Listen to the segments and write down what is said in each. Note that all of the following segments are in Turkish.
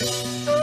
Música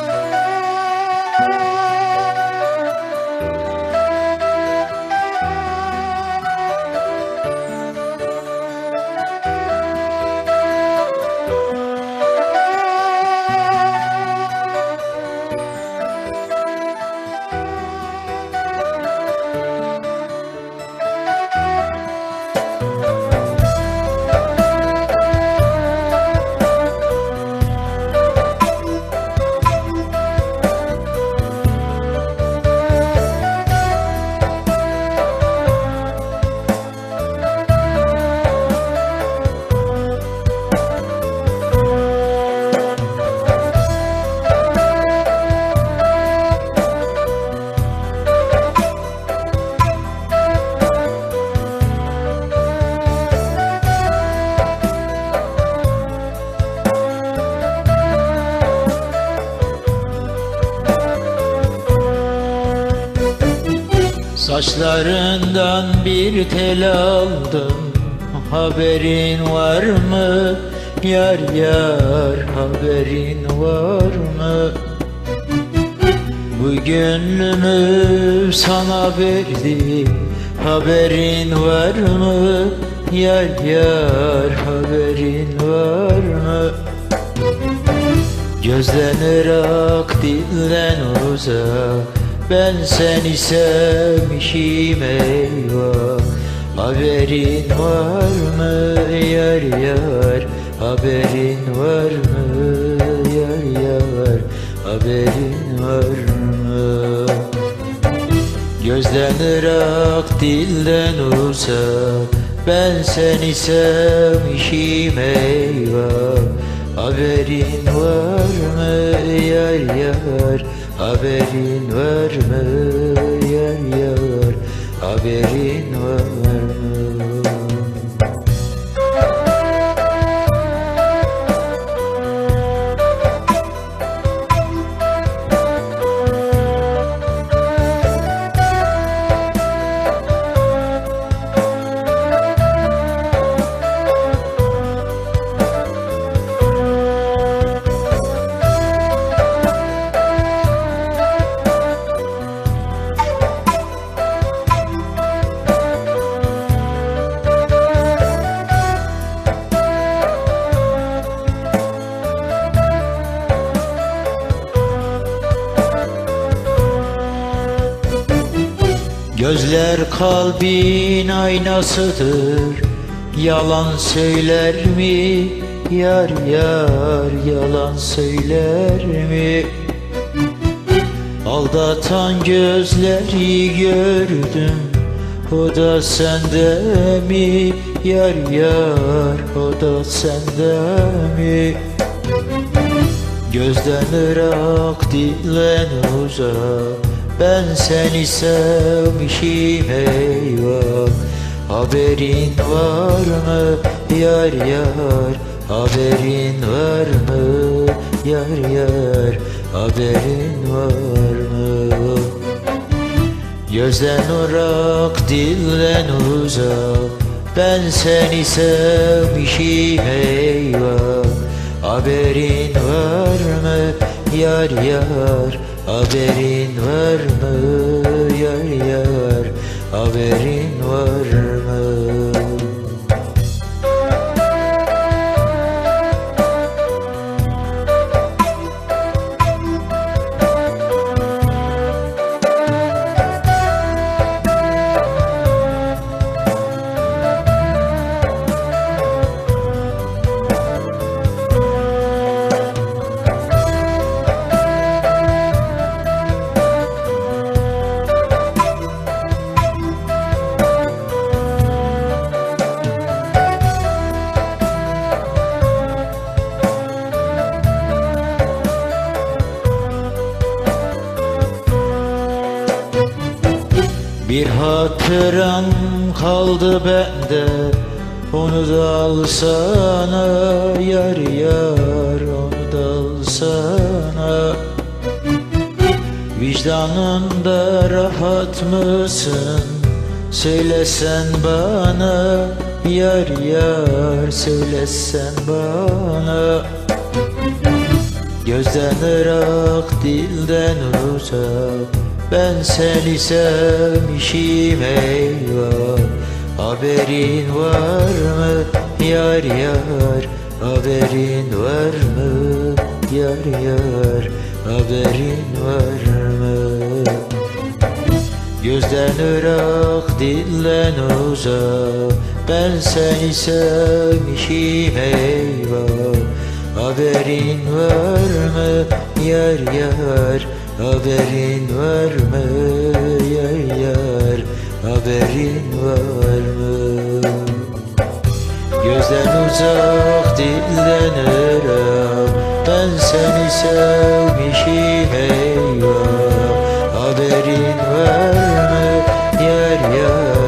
Saçlarından bir tel aldım Haberin var mı? Yar yar haberin var mı? Bu gönlümü sana verdim Haberin var mı? Yar yar haberin var mı? Gözden ırak dilden uzak Ben seni sevmişim eyvah. Haberin var mı yar yar? Haberin var mı yar yar? Haberin var mı? Gözden ırak dilden uzak. Ben seni sevmişim eyvah. Haberin var mı yar yar Haberin var mı? Yar. Haberin var Gözler kalbin aynasıdır Yalan söyler mi? Yar yar yalan söyler mi? Aldatan gözleri gördüm O da sende mi? Yar yar o da sende mi? Gözden ırak dillen uzak Ben seni sevmişim eyvah. Haberin var mı? Yar yar. Haberin var mı? Yar yar. Haberin var mı? Gözden ırak dilden uzak. Ben seni sevmişim eyvah Haberin var mı? Yar yar. Haberin var mı? Yar yar. Haberin Bir hatıram kaldı bende Onu da alsana yar yar Onu da alsana Vicdanında rahat mısın? Söylesen bana Yar yar söylesen bana Gözden ırak dilden uzak Ben seni sevmişim eyvah. Haberin var mı? Yar yar. Haberin var mı? Yar yar. Haberin var mı? Gözden ırak dilden uzak Ben seni sevmişim eyvah Haberin var mı? Yar yar. Haberin var mı? Yar yar. Haberin var mı? Gözden uzak dilden ırak. Ben seni sevmişim eyvah. Haberin var mı? Yar yar